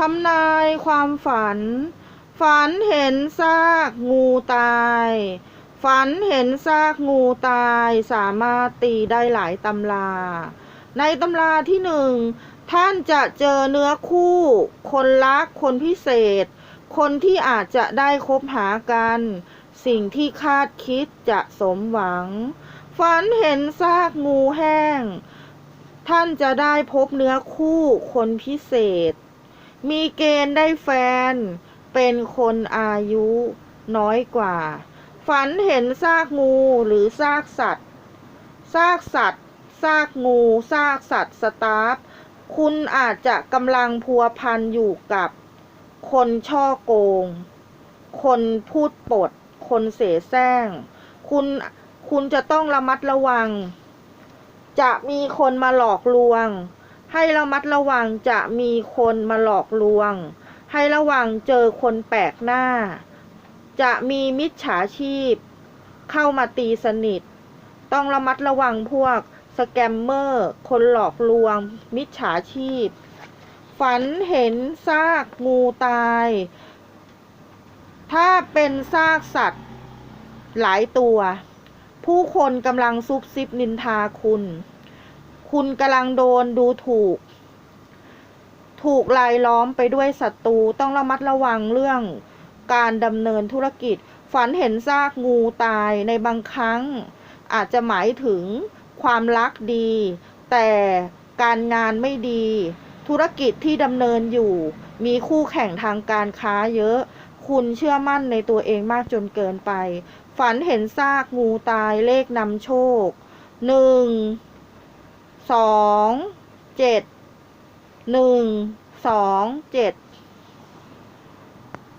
ทำนายความฝัน ฝันเห็นซากงูตาย ฝันเห็นซากงูตายสามารถตีได้หลายตำรา ในตำราที่หนึ่งท่านจะเจอเนื้อคู่ คนรักคนพิเศษ คนที่อาจจะได้คบหากัน สิ่งที่คาดคิดจะสมหวัง ฝันเห็นซากงูแห้ง ท่านจะได้พบเนื้อคู่คนพิเศษ มีเกณฑ์ได้แฟน เป็นคนอายุน้อยกว่า ฝันเห็นซากงูหรือซากสัตว์ ซากสัตว์ ซากงูซากสัตว์สตาฟ คุณอาจจะกำลังพัวพันอยู่กับคนช่อโกง คนพูดปด คนเสแสร้ง คุณ คุณจะต้องระมัดระวัง จะมีคนมาหลอกลวง ให้ระมัดระวังจะมีคนมาหลอกลวง ให้ระวังเจอคนแปลกหน้า จะมีมิจฉาชีพ เข้ามาตีสนิท ต้องระมัดระวังพวกสแกมเมอร์ คนหลอกลวง มิจฉาชีพ ฝันเห็นซากงูตาย ถ้าเป็นซากสัตว์หลายตัว ผู้คนกำลังซุบซิบนินทาคุณ คุณกำลังโดนดูถูก ถูกลายล้อมไปด้วยศัตรูต้องระมัดระวังเรื่องการดำเนินธุรกิจ ฝันเห็นซากงูตายในบางครั้ง อาจจะหมายถึงความรักดี แต่การงานไม่ดี ธุรกิจที่ดำเนินอยู่ มีคู่แข่งทางการค้าเยอะ คุณเชื่อมั่นในตัวเองมากจนเกินไป ฝันเห็นซากงูตายเลขนำโชคหนึ่ง สองเจ็ดหนึ่งสองเจ็ด